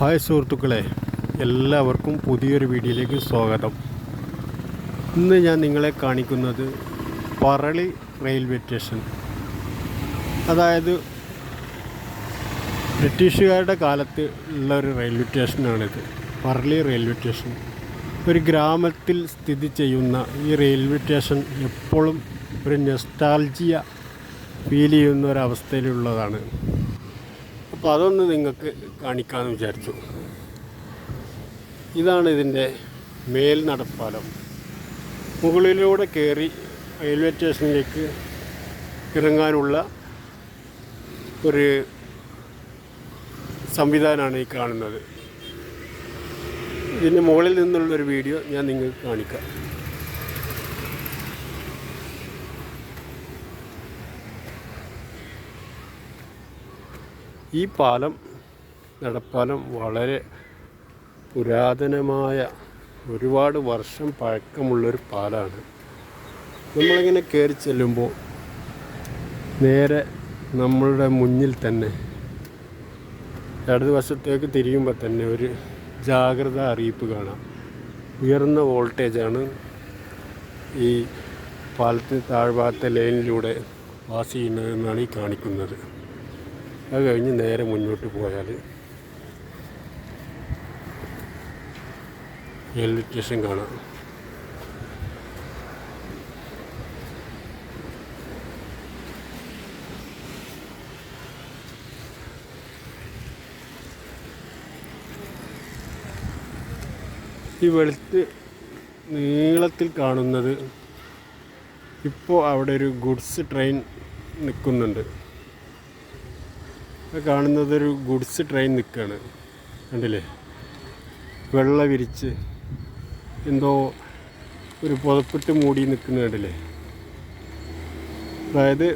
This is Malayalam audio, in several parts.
ഹായ് സുഹൃത്തുക്കളെ എല്ലാവർക്കും പുതിയൊരു വീഡിയോയിലേക്ക് സ്വാഗതം. ഇന്ന് ഞാൻ നിങ്ങളെ കാണിക്കുന്നത് പറളി റെയിൽവേ സ്റ്റേഷൻ. അതായത് ബ്രിട്ടീഷുകാരുടെ കാലത്ത് ഉള്ള ഒരു റെയിൽവേ സ്റ്റേഷനാണിത് പറളി റെയിൽവേ സ്റ്റേഷൻ. ഒരു ഗ്രാമത്തിൽ സ്ഥിതി ചെയ്യുന്ന ഈ റെയിൽവേ സ്റ്റേഷൻ എപ്പോഴും ഒരു നെസ്റ്റാൾജിയ ഫീൽ ചെയ്യുന്ന ഒരവസ്ഥയിലുള്ളതാണ് അപ്പോൾ അതൊന്ന് നിങ്ങൾക്ക് കാണിക്കാമെന്ന് വിചാരിച്ചു. ഇതാണ് ഇതിന്റെ മേൽ നടപ്പാലം. മുകളിലൂടെ കയറി റെയിൽവേ സ്റ്റേഷനിലേക്ക് ഇറങ്ങാനുള്ള ഒരു സംവിധാനമാണ് ഈ കാണുന്നത്. ഇതിന്റെ മുകളിൽ നിന്നുള്ളൊരു വീഡിയോ ഞാൻ നിങ്ങൾക്ക് കാണിക്കാം. ഈ പാലം നടപ്പാലം വളരെ പുരാതനമായ ഒരുപാട് വർഷം പഴക്കമുള്ളൊരു പാലമാണ് നമ്മളിങ്ങനെ കയറി ചെല്ലുമ്പോൾ നേരെ നമ്മളുടെ മുന്നിൽ തന്നെ ഇടത് വശത്തേക്ക് തിരിയുമ്പോൾ തന്നെ ഒരു ജാഗ്രത അറിയിപ്പ് കാണാം. ഉയർന്ന വോൾട്ടേജാണ് ഈ പാലത്തിന് താഴ്ഭാഗത്തെ ലൈനിലൂടെ പാസ് ചെയ്യുന്നതെന്നാണ് ഈ കാണിക്കുന്നത്. അത് കഴിഞ്ഞ് നേരെ മുന്നോട്ട് പോയാൽ റെയിൽവേ സ്റ്റേഷൻ കാണാം. ഈ വെളുത്ത് നീളത്തിൽ കാണുന്നത് ഇപ്പോൾ അവിടെ ഒരു ഗുഡ്സ് ട്രെയിൻ നിൽക്കുന്നുണ്ട് കാണുന്നത് ഒരു ഗുഡ്സ് ട്രെയിൻ നിൽക്കുകയാണ് കണ്ടില്ലേ? വെള്ള വിരിച്ച് എന്തോ ഒരു പുതപ്പിട്ട് മൂടി നിൽക്കുന്ന കണ്ടില്ലേ? അതായത്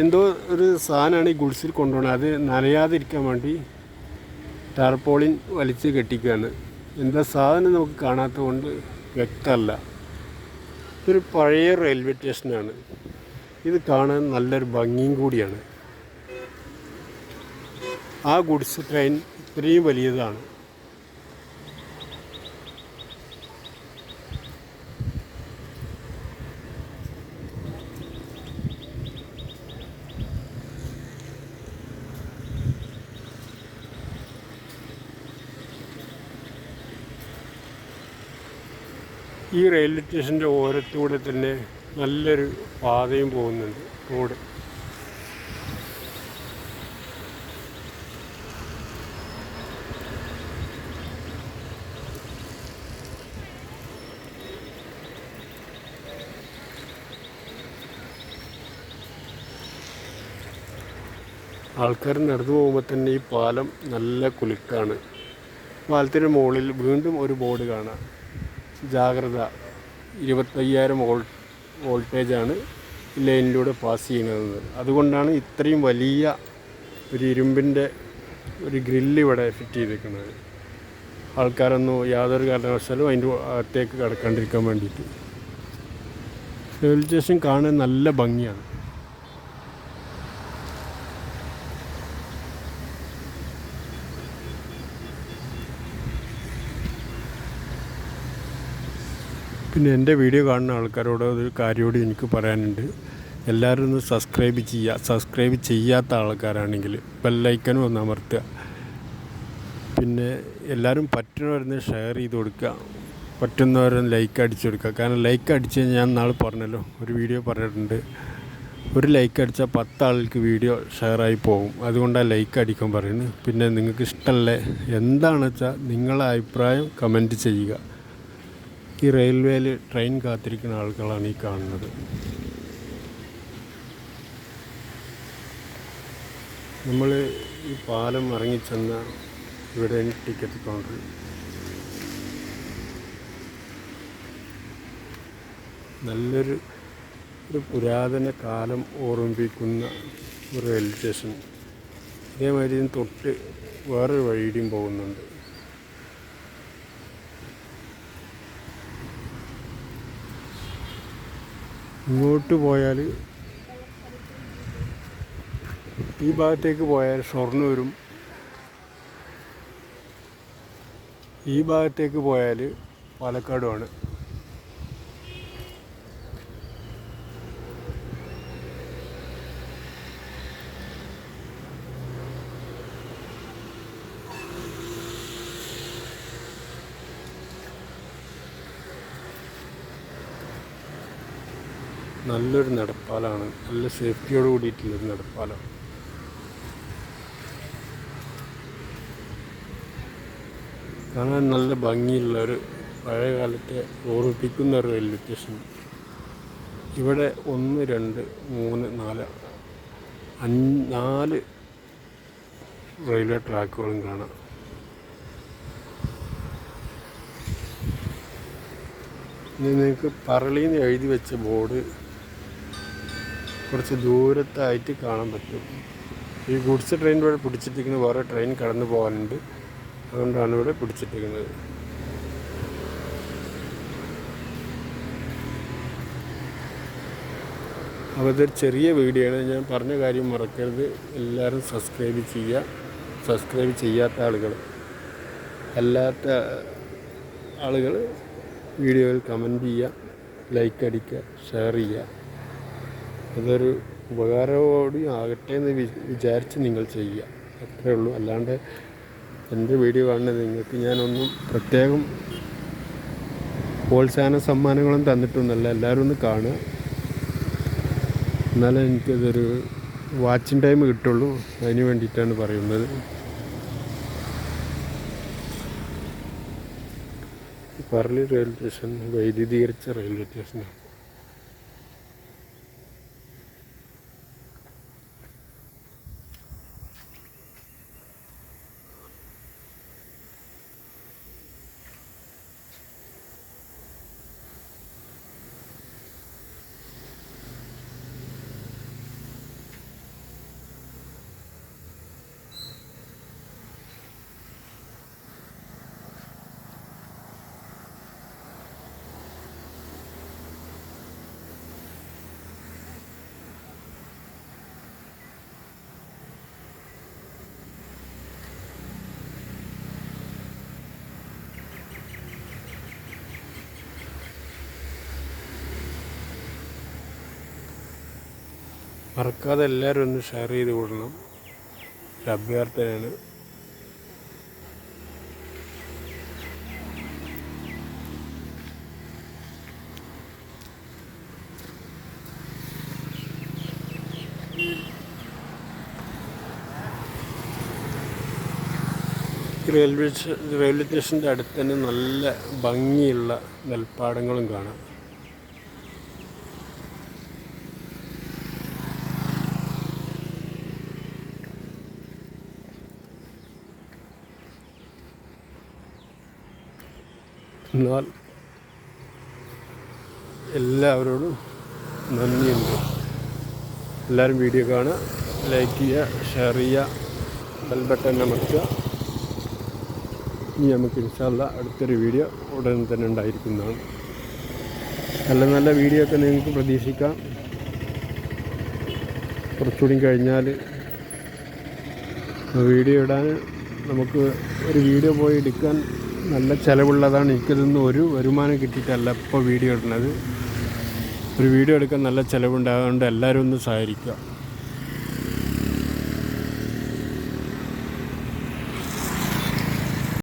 എന്തോ ഒരു സാധനമാണ് ഈ ഗുഡ്സിൽ കൊണ്ടുപോകണത് അത് നനയാതിരിക്കാൻ വേണ്ടി ടാർപോളിൻ വലിച്ച് കെട്ടിക്കുകയാണ് എന്താ സാധനം നമുക്ക് കാണാത്തത് കൊണ്ട് വ്യക്തമല്ല. ഇതൊരു പഴയ റെയിൽവേ സ്റ്റേഷനാണ്. ഇത് കാണാൻ നല്ലൊരു ഭംഗിയും കൂടിയാണ്. ആ ഗുഡ്സ് ട്രെയിൻ ഇത്രയും വലിയതാണ്. ഈ റെയിൽവേ സ്റ്റേഷന്റെ ഓരത്തൂടെ തന്നെ നല്ലൊരു പാതയും പോകുന്നുണ്ട്. റോഡ്. ആൾക്കാർ നടന്നു പോകുമ്പോൾ തന്നെ ഈ പാലം നല്ല കുലുക്കാണ്. പാലത്തിന്റെ മുകളിൽ വീണ്ടും ഒരു ബോർഡ് കാണാം. ജാഗ്രത ഇരുപത്തയ്യായിരം വോൾ വോൾട്ടേജാണ് ലൈനിലൂടെ പാസ് ചെയ്യുന്നത്. അതുകൊണ്ടാണ് ഇത്രയും വലിയ ഒരു ഇരുമ്പിന്റെ ഒരു ഗ്രില്ല് ഇവിടെ ഫിറ്റ് ചെയ്തിരിക്കുന്നത്. ആൾക്കാരൊന്നും യാതൊരു കാരണവശാലും അതിന്റെ അകത്തേക്ക് കടക്കാണ്ടിരിക്കാൻ വേണ്ടിയിട്ട്. റെയിൽവേ സ്റ്റേഷൻ കാണാൻ നല്ല ഭംഗിയാണ്. പിന്നെ എന്റെ വീഡിയോ കാണുന്ന ആൾക്കാരോട് ഒരു കാര്യമോട് എനിക്ക് പറയാനുണ്ട്. എല്ലാവരും ഒന്ന് സബ്സ്ക്രൈബ് ചെയ്യുക. സബ്സ്ക്രൈബ് ചെയ്യാത്ത ആൾക്കാരാണെങ്കിൽ ബെല്ലൈക്കനും ഒന്ന് അമർത്തുക. പിന്നെ എല്ലാവരും പറ്റുന്നവരൊന്ന് ഷെയർ ചെയ്ത് കൊടുക്കുക. പറ്റുന്നവരൊന്ന് ലൈക്ക് അടിച്ചു കൊടുക്കുക. കാരണം ലൈക്ക് അടിച്ച് ഞാൻ നാളെ പറഞ്ഞല്ലോ ഒരു വീഡിയോ പറഞ്ഞിട്ടുണ്ട്. ഒരു ലൈക്ക് അടിച്ചാൽ പത്താൾക്ക് വീഡിയോ ഷെയറായി പോകും അതുകൊണ്ടാണ് ലൈക്ക് അടിക്കാൻ പറയുന്നത്. പിന്നെ നിങ്ങൾക്ക് ഇഷ്ടമല്ലേ? എന്താണെന്ന് വെച്ചാൽ നിങ്ങളെ അഭിപ്രായം കമന്റ് ചെയ്യുക. ഈ റെയിൽവേയിൽ ട്രെയിൻ കാത്തിരിക്കുന്ന ആളുകളാണ് ഈ കാണുന്നത്. നമ്മൾ ഈ പാലം ഇറങ്ങിച്ചെന്ന ഇവിടെ ടിക്കറ്റ് കൗണ്ടർ. നല്ലൊരു ഒരു പുരാതന കാലം ഓർമ്മിപ്പിക്കുന്ന ഒരു റെയിൽവേ സ്റ്റേഷൻ. ഇതേമാതിരി തൊട്ട് വേറൊരു വഴിയുടെയും പോകുന്നുണ്ട്. ഇങ്ങോട്ട് പോയാൽ ഈ ഭാഗത്തേക്ക് പോയാൽ ഷൊർണൂരും ഈ ഭാഗത്തേക്ക് പോയാൽ പാലക്കാടുമാണ്. നല്ലൊരു നടപ്പാലാണ്. നല്ല സേഫ്റ്റിയോട് കൂടിയിട്ടുള്ളൊരു നടപ്പാലാണ്. കാണാൻ നല്ല ഭംഗിയുള്ള ഒരു പഴയ കാലത്തെ ഓർമ്മിപ്പിക്കുന്ന ഒരു റെയിൽവേ സ്റ്റേഷൻ ഇവിടെ ഒന്ന് രണ്ട് മൂന്ന് നാല് അഞ്ച് നാല് റെയിൽവേ ട്രാക്കുകളും കാണാം. ഇനി നിങ്ങൾക്ക് പറളിന്ന് എഴുതി വെച്ച ബോർഡ് കുറച്ച് ദൂരത്തായിട്ട് കാണാൻ പറ്റും. ഈ ഗുഡ്സ് ട്രെയിൻ ഇവിടെ പിടിച്ചിട്ടിരിക്കുന്നത് വേറെ ട്രെയിൻ കടന്നു പോകാനുണ്ട്. അതുകൊണ്ടാണ് ഇവിടെ പിടിച്ചിട്ടിരിക്കുന്നത്. അപ്പോൾ ഇതൊരു ചെറിയ വീഡിയോ ആണ് ഞാൻ പറഞ്ഞ കാര്യം മറക്കരുത്. എല്ലാവരും സബ്സ്ക്രൈബ് ചെയ്യുക. സബ്സ്ക്രൈബ് ചെയ്യാത്ത ആളുകൾ അല്ലാത്ത ആളുകൾ വീഡിയോയിൽ കമന്റ് ചെയ്യുക ലൈക്ക് അടിക്കുക ഷെയർ ചെയ്യുക. അതൊരു ഉപകാരമോടി ആകട്ടെ എന്ന് വിചാരിച്ച് നിങ്ങൾ ചെയ്യുക. അത്രേ ഉള്ളൂ. അല്ലാണ്ട് എന്റെ വീഡിയോ കാണുന്നത് നിങ്ങൾക്ക് ഞാനൊന്നും പ്രത്യേകം പ്രോത്സാഹന സമ്മാനങ്ങളും തന്നിട്ടൊന്നുമല്ല. എല്ലാവരും ഒന്ന് കാണുക. എന്നാലേ എനിക്കതൊരു വാച്ചിങ് ടൈം കിട്ടുള്ളൂ. അതിന് വേണ്ടിയിട്ടാണ് പറയുന്നത്. പറളി റെയിൽവേ സ്റ്റേഷൻ വൈദ്യുതീകരിച്ച റെയിൽവേ സ്റ്റേഷനാണ്. മറക്കാതെ എല്ലാവരും ഒന്ന് ഷെയർ ചെയ്ത് കൊടുക്കണം. ഒരു അഭ്യർത്ഥനയാണ്. റെയിൽവേ റെയിൽവേ സ്റ്റേഷന്റെ അടുത്ത് തന്നെ നല്ല ഭംഗിയുള്ള നെൽപ്പാടങ്ങളും കാണാം. എന്നാൽ എല്ലാവരോടും നന്ദിയുണ്ട്. എല്ലാവരും വീഡിയോ കാണുക ലൈക്ക് ചെയ്യുക ഷെയർ ചെയ്യുക ബെൽ ബട്ടൺ അമർത്തുക. ഇനി നമുക്ക് ഇൻഷാല്ല അടുത്തൊരു വീഡിയോ ഉടൻ തന്നെ ഉണ്ടായിരിക്കുന്നതാണ്. നല്ല നല്ല വീഡിയോ ഒക്കെ നിങ്ങൾക്ക് പ്രതീക്ഷിക്കാം. കുറച്ചുകൂടി കഴിഞ്ഞാൽ വീഡിയോ ഇടാൻ നമുക്ക് ഒരു വീഡിയോ പോയി എടുക്കാൻ നല്ല ചിലവുള്ളതാണ്. എനിക്കിതൊന്നും ഒരു വരുമാനം കിട്ടിയിട്ടല്ല ഇപ്പോൾ വീഡിയോ ഇടുന്നത്. ഒരു വീഡിയോ എടുക്കാൻ നല്ല ചിലവുണ്ടായതുകൊണ്ട് എല്ലാവരും ഒന്ന് സഹകരിക്കുക.